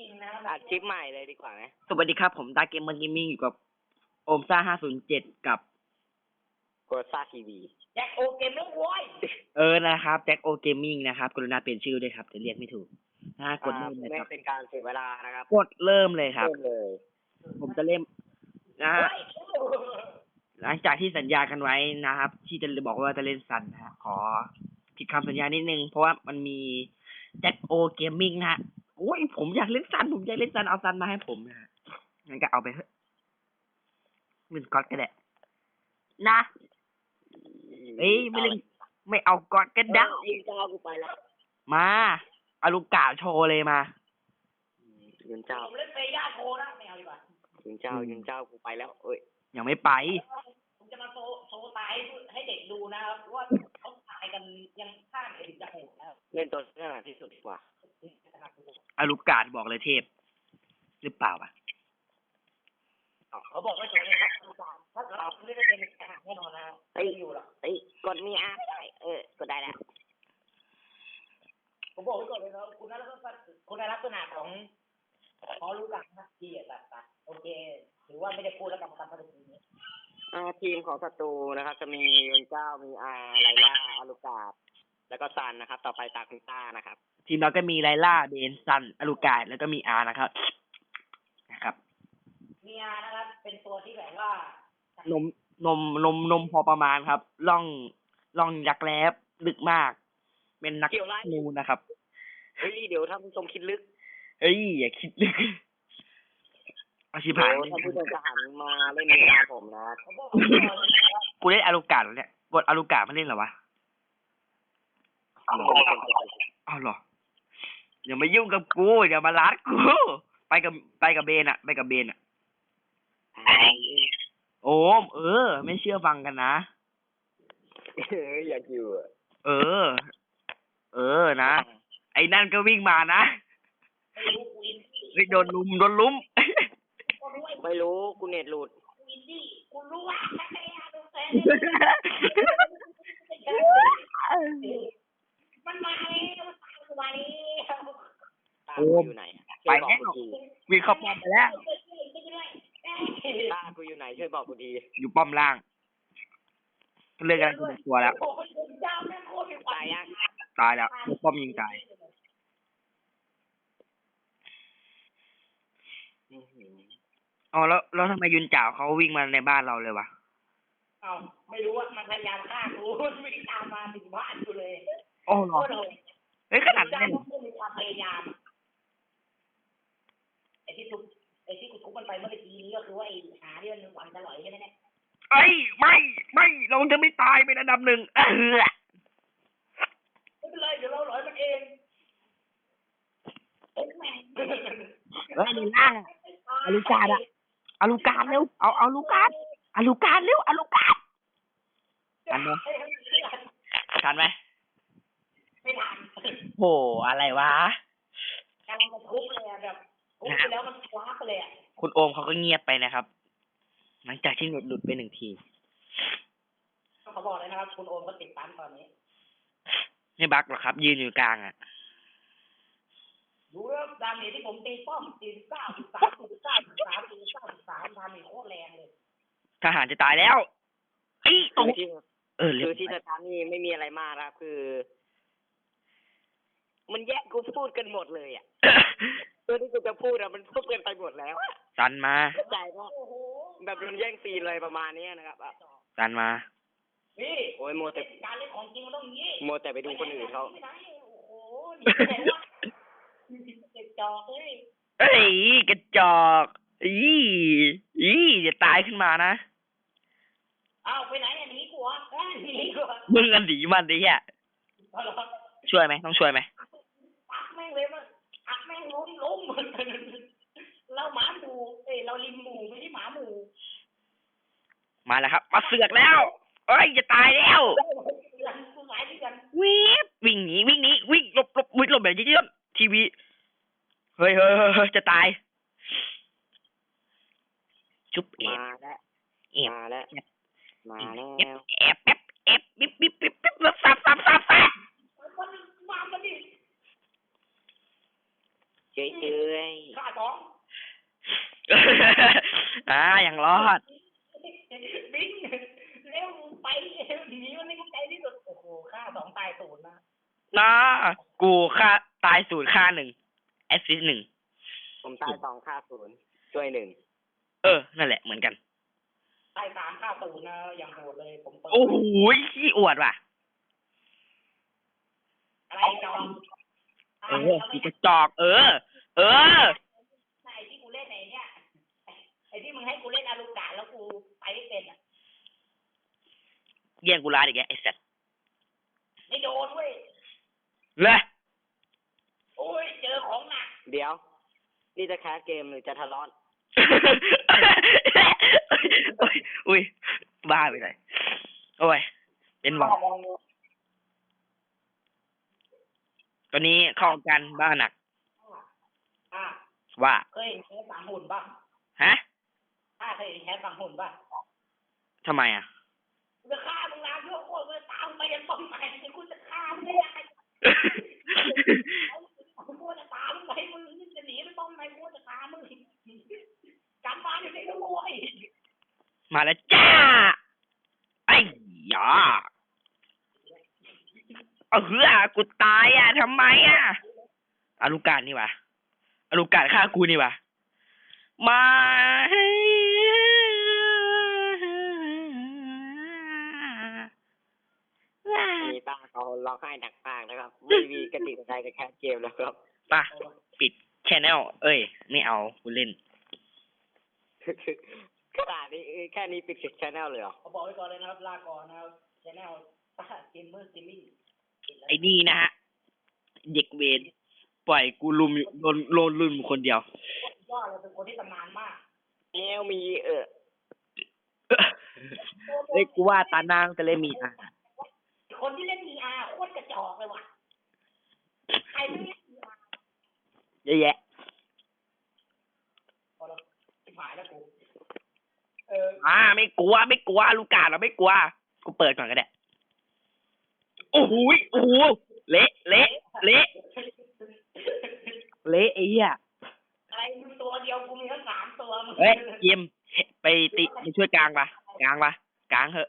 จริงนะอัดคลิปใหม่เลยดีกว่าไหมสวัสดีครับ ผมดาเกมเมอร์เกมมิ่งอยู่กับโอมซ่าห้าศูนย์เจ็ดกับ โกซ่าทีวีแจ็คโอเกมไม่โว้ยเออนะครับแจ็คโอเกมมิ่งนะครับ กรุณาเปลี่ยนชื่อด้วยครับจะเรียกไม่ถูกนะกดอ่าเริ่มเลยไม่ครับ เป็นการเสียเวลานะครับกดเริ่มเลยครับ เริ่มเลยผมจะเล่มนะฮะเฮ้ยหลังจากที่สัญญากันไว้นะครับ ที่จะบอกว่าจะเล่นซันนะฮะขอผิดคำสัญญานิดนึง เพราะว่ามันมีแจ็คโอเกมมิ่งนะฮะ โอ้ยผมอยากเล่นซันผมอยากเล่นซันเอาซันมาให้ผมนะฮะงั้นก็เอาไปเถอะเป็นก๊อตก็ได้นะเอ้ยไม่เล่นไม่เอาก๊อตก็ได้ยิงเจ้ากูไปแล้วมาเอาลูกกาโชว์เลยมายิงเจ้าผมเล่นเฟย่าโชว์นะไม่เอาดีกว่ายิงเจ้ายิงเจ้ากูไปแล้ว เอ้ยยังไม่ไปผมจะมาโชว์โชว์ตายให้เด็กดูนะครับว่าเขาตายกันยังข้ามเอ็นจะโหดนะครับเล่นตัวเรื่องที่สุดดีกว่าเอาลูกกาบอกเลยเทพ หรือเปล่าอะเขาบอกว่าโชว์เนี่ยครับถ้าเราไม่ได้เป็นทหารแน่นอนนะครับเฮ้ยไม่อยู่หรอกเอ้ยกดมีอาร์ไม่ได้เออกดได้แล้วผมบอกไว้ก่อนเลยนะคุณลักษณะคุณลักษณะของพอรู้กันนะที่แบบแบบโอเคถือว่าไม่ได้พูดแล้วกันตามปกตินี้อ่าทีมของศัตรูนะครับ จะมียิงเจ้ามีอาร์ไลล่าอาลูกาดแล้วก็ซันนะครับ ต่อไปตาคุณต้านะครับ ทีมเราก็มีไลล่าเบนซันอลูกาแล้วก็มีอาร์นะครับ นะครับเมียนะครับ เป็นตัวที่แบบว่านมนมนมนมพอประมาณครับล่องล่องยักษ์แลบลึกมาก เป็นนักเกี่ยวไรนูนะครับเฮ้ยเดี๋ยวท่านผู้ชมคิดลึกเอ้ยอย่าคิดลึกอาชิบเดี๋หายยวท่านผู้ชมจะหันมาเล่นในงานผมนะครับผมบอกไว้ก่อนเลยนะครับกูเล่นอลูกาแล้วเนี่ยกดอลูกามาเล่นเหรอวะอ้าวเหรอ อย่ามายุ่งกับกูอย่ามาลัดกู ไปกับไปกับเบนอะไปกับเบนอะโอมเออ ไม่เชื่อฟังกันนะ เอออยากอยู่อะเออ เออนะไอ้นั่นก็วิ่งมานะไม่รู้กูอินดี้เฮ้ยโดนลุมโดนลุมก็รู้ไอ้ไม่รู้กูเน็ตหลุดกูอินดี้กูรู้ว่าใครๆอะดูแฟนมันมาแล้ว มันตามกูมาแล้วตาโอ้กูอยู่ไหนช่วยบอกกูทีวิ่งเข้าป้อมไปแล้ว ตากูอยู่ไหนช่วยบอกกูทีอยู่ป้อมล่างเลือกกันคือตัวแล้วโอ้ยเจ้าแม่งโคตรเป็นตายยังตายแล้วลูกป้อมยิงตายอื้อหืออ๋อแล้วแล้วทำไมยุนจ่าวเขาวิ่งมาในบ้านเราเลยวะเอาไม่รู้ว่ามันพยายามฆ่ากูมันไม่ได้ตามมาถึงบ้านกูเลย โอ้เหรโคอตรโหด เฮ้ยขนาดนั้นเจ้าเลยเหรอต้องมีความพยายามไอ้ที่ทุบไอ้ที่กูทุบมันไปเมื่อกี้นี้ก็คือว่าไอ้หาที่มันหวันจะลอยใช่ไหมเนี่ยเอ้ยไม่ไม่เราจะไม่ตายเป็นอันดับหนึ่งเออไม่เป็นไรเดี๋ยวเราลอยมันเองเอ้ยแม่งเฮ้ยในล่างอะอลูกาดอะเอาลูกาดเร็วเอาเอาลูกาดเอาลูกาดเร็วเอาลูกาดทันไหมทันไหมไม่ทัน โห อะไรวะกำลังจะทุบเลยอะแบบทุบไปแล้วมันคว้าไปเลยอะคุณโอมเขาก็เงียบไปนะครับ หลังจากที่เน็ตหลุดไปหนึ่งทีเขาบอกเลยนะครับ คุณโอมก็ติดปั๊มตอนนี้ไม่บักหรอกครับ ยืนอยู่กลางอะดูแล้วดาเมจที่ผมตีป้อมตีเก้าสิบสามสิบเก้าสิบสามตีเก้าสิบสามดาเมจโคตรแรงเลยทหารจะตายแล้วเฮ้ยตคืรงอที่เออเรียคืบอที่สถานีไม่มีอะไรมากนะครับ คือ มันแยกกูพูดกันหมดเลยอะเรื่องที่กูจะพูดอะมันพูดกันไปหมดแล้วอะสันมา เข้าใจปะโอ้โหแบบโดนแย่งซีนเลยประมาณเนี้ยนะครับอะสันมา นี่โอ้ยโมวแต่การเล่นของจริงมันต้องอย่างนี้โมวแต่ไปดูคนอื่นเขาไม่ได้โอ้โหนี่แสดงว่าเด็กจอกเลยเอ้ยกระจอกอีอีจะตายขึ้นมานะอ้าวไปไหนอะหนีกูเหรอเอ้ยหนีกูเหรอมึงกันดีมันดิอะเอาเหรอ ช่วยไหมต้องช่วยไหมอักแม่ง เลยมันอักแม่งล้มล้มเราหมาหมูเอ้ยเราลิมหมูไม่ใช่หมาหมูมาแล้วครับ มาเสือกแล้วเอ้ยจะตายแล้วหลังกูหมายที่กันวิบวิ่งหนีวิ่งหนีวิ่งหลบหลบวิ่งหลบแบบยิ่งทีวีเฮ้ยเฮ้ยเฮ้ยเฮ้ยจะตาย จุ๊บเอมาฟแล้วเอฟมาแล้วมาแล้วแอบแอบแอบปิ๊บปิ๊บปิ๊บปิ๊บแล้วสับสับสับสับมันมามันดิ เจ้ยเจ้ยฆ่าสองอ่ายังรอด บิงเร็วไปหนีมันไม่ใจที่สุดโอ้โหฆ่าสองตายศูนย์นะนะกูค่าตายศูนย์ค่าหนึ่งแอสซิสหนึ่งผมตายสองค่าศูนย์ช่วยหนึ่งเออ นั่นแหละเหมือนกันตายสามฆ่าศูนย์นะอย่างโหดเลยผมเปิดโอ้โหขี้อวดว่ะอะไรจอมเออขี้กระจอก เออ เออไอ้ที่กูเล่นไอ้เนี่ยไอ้ที่มึงให้กูเล่นอารุกะแล้วกูไปไม่เป็นอะแย่งกูร้านอีกแล้วไอ้สัสไม่โดนเว้ยเลยโอ้ยเจอของหนักเดี๋ยว นี่จะแคสเกมหรือจะทะเลาะอุ้ยอุ้ยบ้าไปเลยโอ้ย เป็นหวัดตอนนี้เข้ากันบ้าหนักอะ ว่าเคยเห็นแคสฝังหุ่นป่ะฮะอะเคยเห็นแคสฝังหุ่นป่ะทำไมอะกูจะฆ่ามึงนะเพื่อโคตรกูจะตามไปยังต้นไม้กูจะฆ่ามึงไม่ได้กูจะตามไปมึงจะหนีไปต้นไม้กูจะตามมึงการบ้านอยู่ในกระโวยมาแล้วจ้าไอ้ยาเอาเฮือกูตายอะทำไมอะอาลูกาดนี่วะ อาลูกาดฆ่ากูนี่วะมามีตาเขาร้องไห้หนักมากนะครับ ไม่มีกระติกใจจะแคสเกมแล้วครับปะปิดแชนแนลเอ้ย ไม่เอากูเล่นขนาดนี้เอ้ยแค่นี้ปิดสิบชแนลเลยเหรอเขาบอกไว้ก่อนเลยนะครับ ลาก่อนนะครับชแนลตาเกมเมอร์สตรีมมิ่งไอ้นี่นะฮะเด็กเวร ปล่อยกูลุมอยู่โดนโดนลุมอยู่คนเดียว ยอดเราเป็นคนที่ตำนานมากแอลมีเออเฮ้ยกูว่าตานางจะเล่นมีอะคนที่เล่น VR โคตรกระจอกเลยว่ะใครไม่เล่น VR เยอะแยะพอเราชิบหายแล้วกูเอออ่าไม่กลัวไม่กลัวลูกกาเราไม่กลัวกูเปิดก่อนก็ได้โอ้โหยโอ้โหเละเละเละ เละไอ้เหี้ยอะไรมึงตัวเดียวกูมีทั้งสามตัวมึงเฮ้ยเยมไปติไปช่วยกลางปะกลางปะกลางเหอะ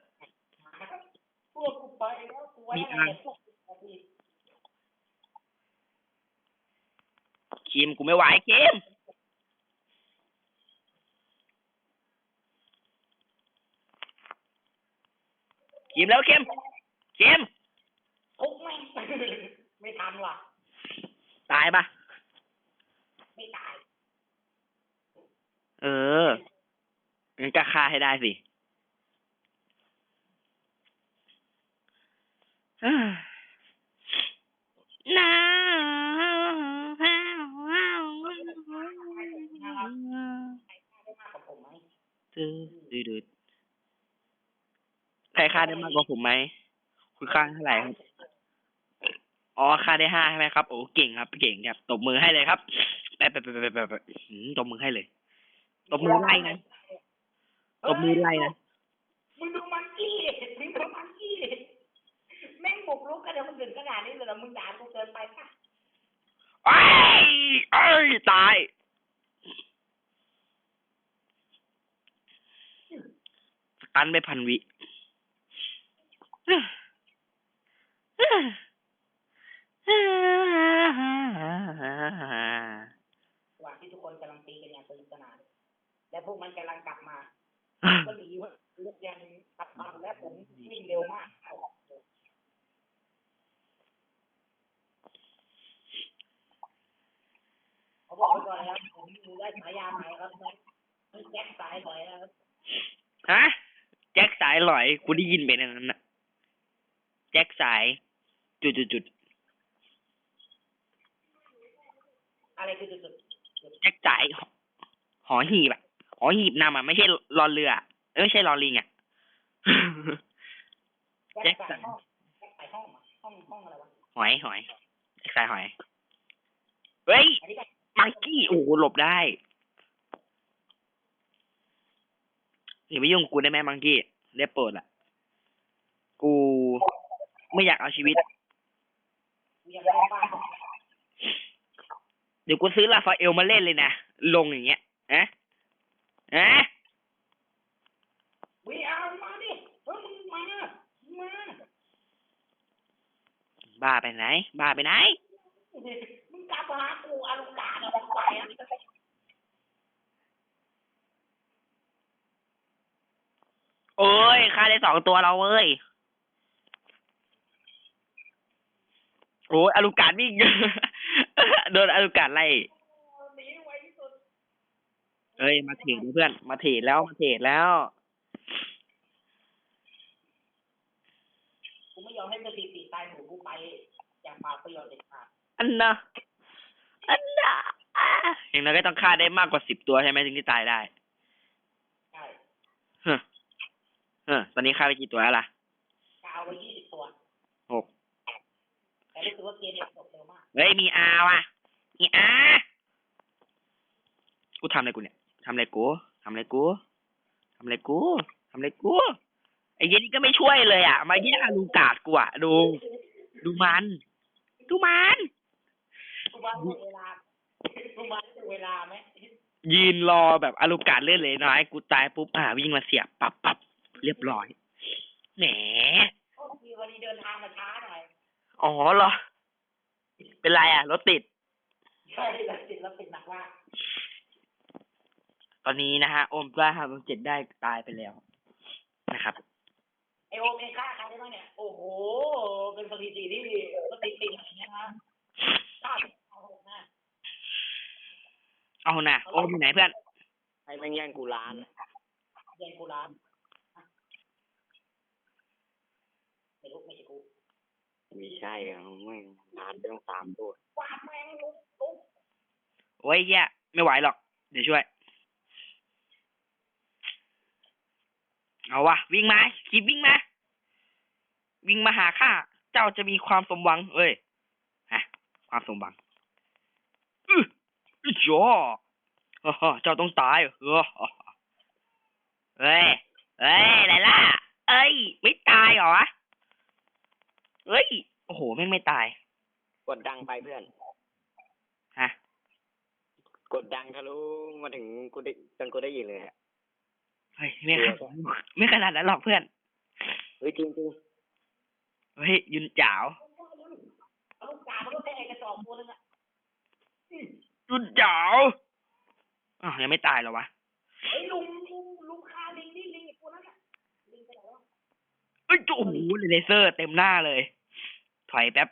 พวกกูไปแล้วกูไว้มีอะไรอันพวกกูคิมกูไม่ไหวคิมคิมแล้วคิมคิมทุกแม่งไม่ทันว่ะตายปะ ไม่ตาย เออ งั้นก็ฆ่าให้ได้สิอ่าน้าได้มากกว่าผมไหมดืดดืดดืดใครฆ่าได้มากกว่าผมไหม คุณฆ่าเท่าไหร่ครับ อ๋อฆ่าได้ห้าใช่ไหมครับ โอ้เก่งครับ เก่งครับ ตบมือให้เลยครับแปะแปะแปะแปะแปะแปะหืมตบมือให้เลย ตบมือไล่นะ ตบมือไล่นะมึงดูมันกี้ดิมึงดูมันกี้ดิแม่งบุกรุกกันเดี๋ยวมึงถึงขนาดนี้เลยเหรอมึงด่ากูเกินไปปะไอ้ยเอ้ยตายสตันไปพันวิระหว่างที่ทุกคนกำลังตีกันอย่างสนุกสนานและพวกมันกำลังกลับมา ก็หนีว่าลูกยังตัดมาและผมวิ่งเร็วมากเขาบอกไว้ก่อนนะครับผมได้ฉายาใหม่ครับนี่แจ็คสายหน่อยนะครับฮะแจ็คสายหลอยกูได้ยินเป็นอันนั้นนะแจ็คสาย จุดจุดจุดอะไรคือจุดแจ็คสายหหอหีบอะหอหีบนำอะไม่ใช่รอเรืออะ เออไม่ใช่รอลิงอะๆแจ็คสายห้องแจ็คสายห้องอะห้องห้องอะไรวะหอยหอยแจ็คสายหอย เฮ้ย อันนี้ก็มังกี้ โอ้โหหลบได้อย่าไปยุ่งกับกูได้ไหมมังกี้ได้โปรดละกูไม่อยากเอาชีวิตยังไม่ได้ฟาดเดี๋ยวกูซื้อลาฟาเอลมาเล่นเลยนะ ลงอย่างเงี้ยอะอะ วีอาร์มาดิเฮ้ยมึงมามาบ้าไปไหน บ้าไปไหน มึงกลับมาหากูอารุกาเนี่ยมึงไปอะโอ้ยฆ่าได้สองตัวเราเว้ย โอ้ยอลูการวิ่ง โดนอลูการไล่เอ้ย มาเทรดเพื่อน มาเทรดแล้ว มาเทรดแล้ว กู ไม่ยอมให้สถิติตายหมู่กูไป อย่างเปล่าประโยชน์เด็ดขาดอันน่ะอันน่ะอะอย่างน้อยก็ต้องฆ่าได้มากกว่าสิบตัวใช่ไหมถึงที่ตายได้ใช่เฮ้อเฮ้อตอนนี้ฆ่าไปกี่ตัวแล้วล่ะกเอาไว้ยี่สิบตัวหกแต่รู้สึกว่าเกมเนี่ยจบเร็วมากเฮ้ยมีอาว่ะมีอากูทำอะไรกูเนี่ยทำอะไรกูทำอะไรกูทำอะไรกูทำอะไรกู ไอ้เย็นนี่ก็ไม่ช่วยเลยอะ มาแย่งอาลูกาดกูอะดู ดูมัน ดูมันกูมาถึงเวลากูมาถึงเวลาไหมยืนรอแบบอาลูกาดเลื่อนเลยน้อยกูตายปุ๊บอ่าวิ่งมาเสียบปับปับเรียบร้อย แหมโอ้ยวันนี้เดินทางมาช้าหน่อย อ๋อเหรอ เป็นไรอะรถติด ใช่แล้วติดแล้วติดหนักมาตอนนี้นะฮะ โอมกล้าทำเจ็ดได้ตายไปแล้วนะครับ โอมเองฆ่าใครได้บ้างเนี่ย โอ้โห เป็นสถิติที่สถิติอย่างเงี้ยนะฆ่าเอาหกนะเอานะโอมอยู่ไหนเพื่อนให้แม่งแย่งกูล้านเย็นกูร้านไม่รู้ไม่ใช่กูไม่ใช่อะแม่งล้านต้องสามตัววาดแม่งลุกลุกโอ้ยแย่ไม่ไหวหรอก เดี๋ยวช่วย เอาวะวิ่งมาขีบวิ่งมา วิ่งมาหาข้าเจ้าจะมีความสมหวังเอ้ยฮะความสมหวังอื้ออื้อจ้อฮ่าฮ่าเจ้าต้องตายเออฮ่าฮ่าเฮ้ยเฮ้ยไรล่ะ เอ้ย ไม่ตายเหรอวะเฮ้ย โอ้โห แม่งไม่ตาย กดดังไปเพื่อน ฮะ กดดังทะลุมาถึงกูได้จนกูได้ยินเลยอะเฮ้ย ไม่ขนาดนั้นไม่ขนาดนั้นหรอกเพื่อน เฮ้ยจริงจริง เฮ้ยยุนจ๋าวเอาลูกกามันก็แค่ไอ้กระจอกตัวนึงอะยุนจ๋าวอ้าวยังไม่ตายเหรอวะไอ้ลุงลุงลุงคาลิงนี่ลิงอีกตัวนั้นอะลิงไปไหนวะเอ้ยโอ้โหเลเซอร์เต็มหน้าเลย ถอยแป๊บ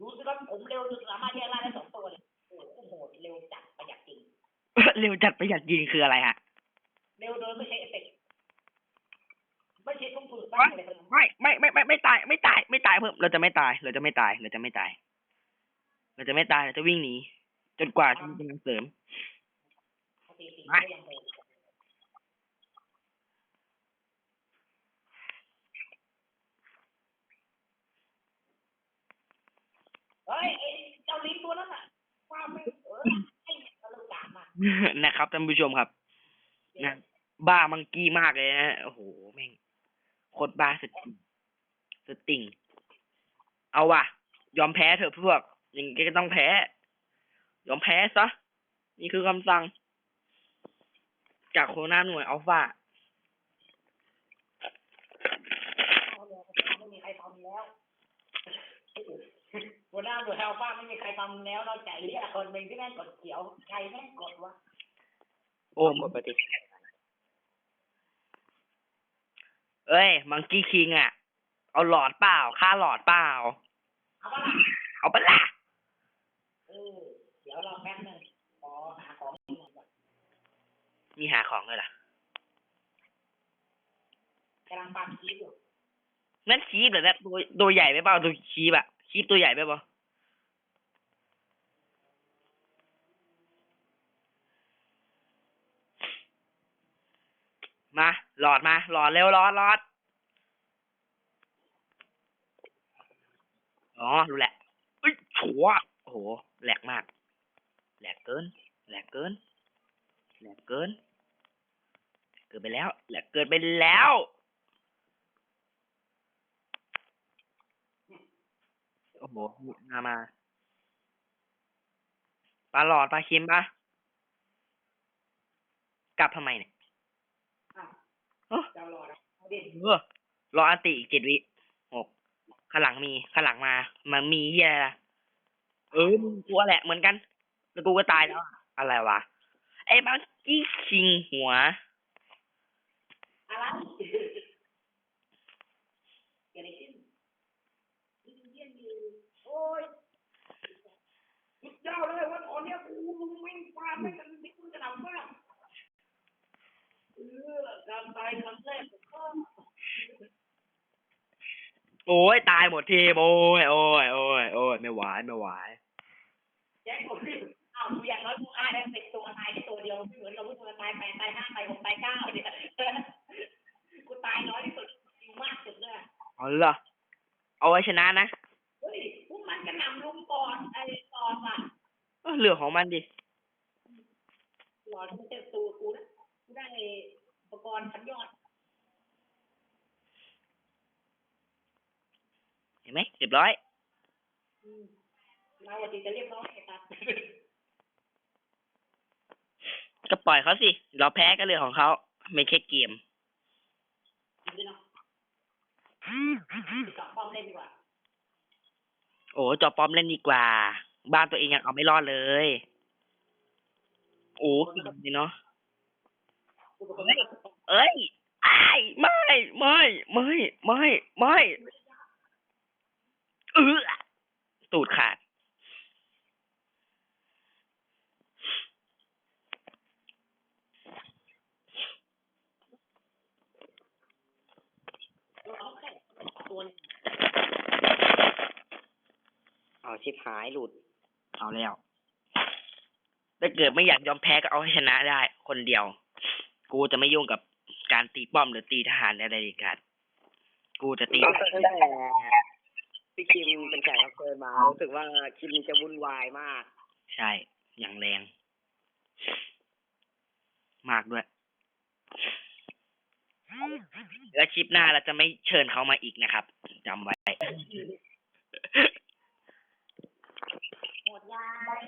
ดูสิครับผมเร็วสุดสามารถแยกล่าได้สองตัวเลยโอ้โหโหดเร็วจัดประหยัดจริง เร็วจัดประหยัดยิงคืออะไรฮะ เร็วโดยไม่ใช้เอฟเฟกต์ ไม่ใช้ทุ่มฝืนบ้างอะไรทั้งนั้นไม่ไม่ไม่ไม่ไม่ตายไม่ตายไม่ตายเพิ่มเราจะไม่ตายเราจะไม่ตายเราจะไม่ตาย เราจะไม่ตายเราจะวิ่งหนีจนกว่าจะมีกำลังเสริมสถิติก็ยังโหดเฮ้ยไอ้เจ้าลิงตัวนั้นอะว่าไม่เออไอ้เอาลูกกามานะครับท่านผู้ชมครับนะบ้ามังกี้มากเลยนะโอ้โหแม่ง โคตรบ้าสุดสุดติ่ง เอาว่ะ ยอมแพ้เถอะพวกอย่างงี้ก็ต้องแพ้ ยอมแพ้ซะ นี่คือคำสั่ง จากโคนาหน่วยอัลฟาเอาเลยไม่มีใครทำแล้วหัวหน้าหน่วยแฮลฟ้าไม่มีใครทำแล้วนอกจากเรียกคนหนึ่งที่แม่งกดเขียว ใครแม่งกดวะ โอ้กดปฏิทิน เอ้ย มังกี้คิงอะ เอาหลอดเปล่า ค่าหลอดเปล่า เอาปะล่ะเอาปะล่ะเออเดี๋ยวรอแป๊บหนึงขอหาของกินก่อนมีหาของเลยล่ะกำลังปาคีบอยู่นั่นคีบเหรอนะตัวตัวใหญ่ไปเปล่าตัวคีบอะคีบตัวใหญ่ไปเปล่ามา หลอดมา หลอดเร็วหลอดหลอด อ๋อ รู้แหละเอ้ยชัวโอ้โห แหลกมาก แหลกเกิน แหลกเกิน แหลกเกิน เกินไปแล้ว แหลกเกินไปแล้ว โอ้โหมามา ปลาหลอดปลาค็มปะกลับทำไมเนี่ย เอ้อจะรอนะเอาดิเออรออันติอีกเจ็ดวิหกข้างหลังมีข้างหลังมา มันมีเฮียอะไรล่ะเออมึงกลัวแหละเหมือนกัน แล้วกูก็ตายแล้วอะอะไรวะไอ้บังกี้คิงหัว อะไรเกิดอะไรขึ้นยิงเยี่ยมอยู่โอ้ยสุดยอดเลยว่าตอนเนี้ยกูมึงวิ่งฟาดไม่กันนี่มึงจะทำมากเออ การตายครั้งแรกของข้าโอ้ยตายหมดทีมโอ้ยโอ้ยโอ้ยโอ้ยไม่ไหวไม่ไหวแจ็คบอกพี่อ้าวกูอย่างน้อยกูอายได้ติดตัวตายแค่ตัวเดียวไม่เหมือนเราพูดตัวตายแปดตายห้าตายหกตายเก้าเนี่ยกูตายน้อยที่สุดอยู่มากสุดเลยอะเอาเหรอเอาไว้ชนะนะเฮ้ยพวกมันกระหน่ำลุมก่อนไอ้ก่อนว่ะเออเรื่องของมันดิหลอนมันเจ็บตัวกูนะกู ได้อุปกรณ์ชั้นยอด เห็นไหมเรียบร้อย อืมเราวันนี้จะเรียบร้อยไอ้ตัดก็ปล่อยเขาสิ เราแพ้ก็เรื่องของเขา ไม่แค่เกม จริงด้วยเนาะจับป้อมเล่นดีกว่า โอ้จอปลอมเล่นดีกว่า บ้านตัวเองยังเอาไม่รอดเลย โอ้เก่งเลยเนาะกู เป็นคนไม่เอ้ยไอ้ายไม่ ไม่ ไม่ ไม่ ไม่เออตูดขาดเอาแค่ตัวนึงเอาชิบหายหลุด เอาแล้ว ถ้าเกิดไม่อยากยอมแพ้ก็เอาให้ชนะได้ คนเดียว กูจะไม่ยุ่งกับการตีป้อมหรือตีทหารอะไรเด็ดขาดกูจะตีตั้งแต่พี่คิมเป็นแขกรับเชิญมารู้สึกว่าคิมจะวุ่นวายมาก ใช่ อย่างแรง มากด้วย แล้วคลิปหน้าเราจะไม่เชิญเขามาอีกนะครับจำไว้หมดยาย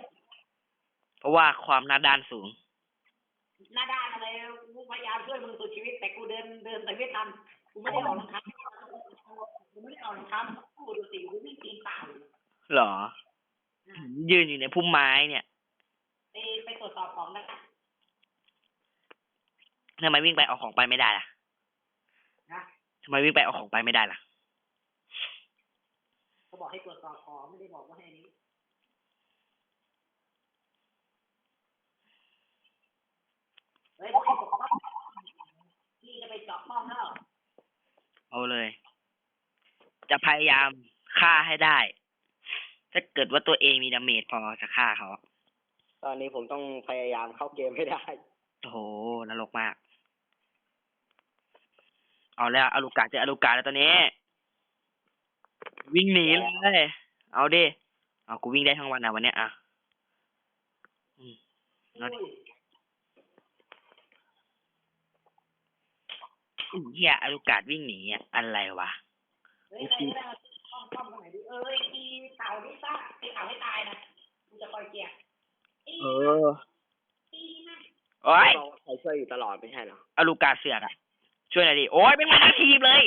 เพราะว่าความหน้าด้านสูง หน้าด้านอะไรกูพยายามช่วยมึงสุดชีวิต แต่กูเดินเดินไปไม่ทันกูไม่ได้ออกรองเท้ากูไม่ได้ออกรองเท้ากูดูสิกูวิ่งตีนเปล่าอยู่เหรอ ยืนอยู่ในพุ่มไม้เนี่ย ไปไปตรวจสอบของนะคะทำไมวิ่งไปเอาของไปไม่ได้ล่ะนะทำไมวิ่งไปเอาของไปไม่ได้ล่ะเขาบอกให้ตรวจสอบของไม่ได้บอกว่าให้อันนี้เฮ้ยให้ปกป้องพี่จะไปเจาะป้อมแล้ว เอาเลย จะพยายามฆ่าให้ได้ ถ้าเกิดว่าตัวเองมีดาเมจพอจะฆ่าเขาตอนนี้ผมต้องพยายามเข้าเกมให้ได้โอ้โหนรกมาก เอาแล้วอาลูกาเจออาลูกาแล้วตอนนี้ วิ่งหนีเลยเอาดิเอากูวิ่งได้ทั้งวันนะวันเนี้ยอะอืมนั่นดิ อุ้ย เฮียอาลูกาวิ่งหนีอะอะไรวะเฮ้ยใครก็ได้มาป้อมป้อมตรงไหนดิเอ้ยตีเต่าดิซ่าตีเต่าให้ตายนะกูจะคอยเกลียร์ตีเออตีนะโอ้ยบอกว่าใครช่วยอยู่ตลอดไม่ใช่เหรออาลูกาเสือกอะ ช่วยหน่อยดิโอ้ยไม่มาทั้งทีมเลย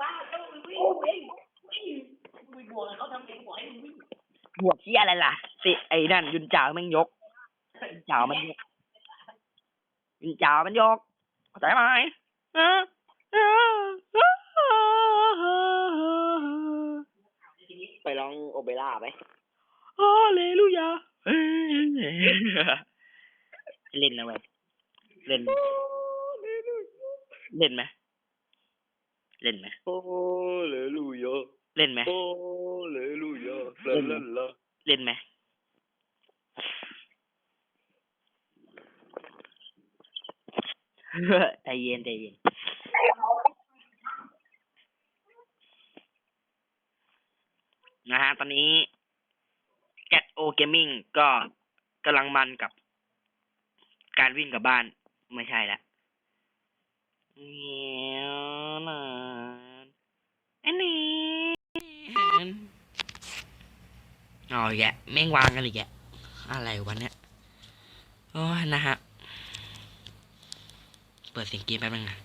ป้าเจ้ามึงวิ่งวิ่งวิ่งมึงบวกกับเขาทำเองบอกให้มึงวิ่งบวกเฮียอะไรล่ะสิไอ้นั่นยุนจ่าแม่งยกยุนจ่ามันยก ยุนจ่ามันยกเข้าใจไหมออเออเออทีนี้ไปร้องโอเปร่าไหมฮาเลลูยาเล่นนะเว้ยเล่น เล่นไหมเล่นไหมโอเลลูยาเล่นไหมโอเลลูยาลาลาลาเล่นไหม ใจเย็นใจเย็นนะฮะ ตอนนี้ Get O Gaming ก็กำลังมันกับ การวิ่งกลับบ้านไม่ใช่ละเงี้ยนะอันนี้อาอีกแกแม่งวางกันอีกแกอะไรวะเนี่ย โอ้ยนะฮะ เปิดเสียงเกมแป๊บนึงนะ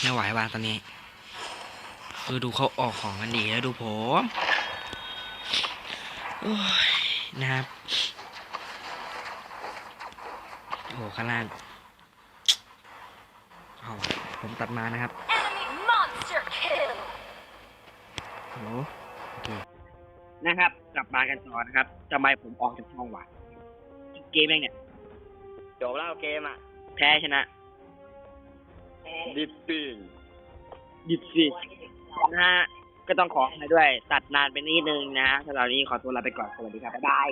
ไม่ไหวว่ะตอนนี้ คือดูเขาออกของกันดีแล้วดูผมโอ้ยนะครับ โอ้โหข้างล่างเอาผมตัดมานะครับ Enemy monster kill! โอ้โอเคนะครับ กลับมากันต่อนะครับทำไมผมออกจากช่องวะเกมเองเนี่ยจบแล้วเกมอะ แพ้ชนะ ดิบปีนหยุดสินะฮะก็ต้องขออภัยด้วย ตัดนานไปนิดนึงนะสำหรับนี้ขอตัวลาไปก่อนสวัสดีครับบ๊ายบาย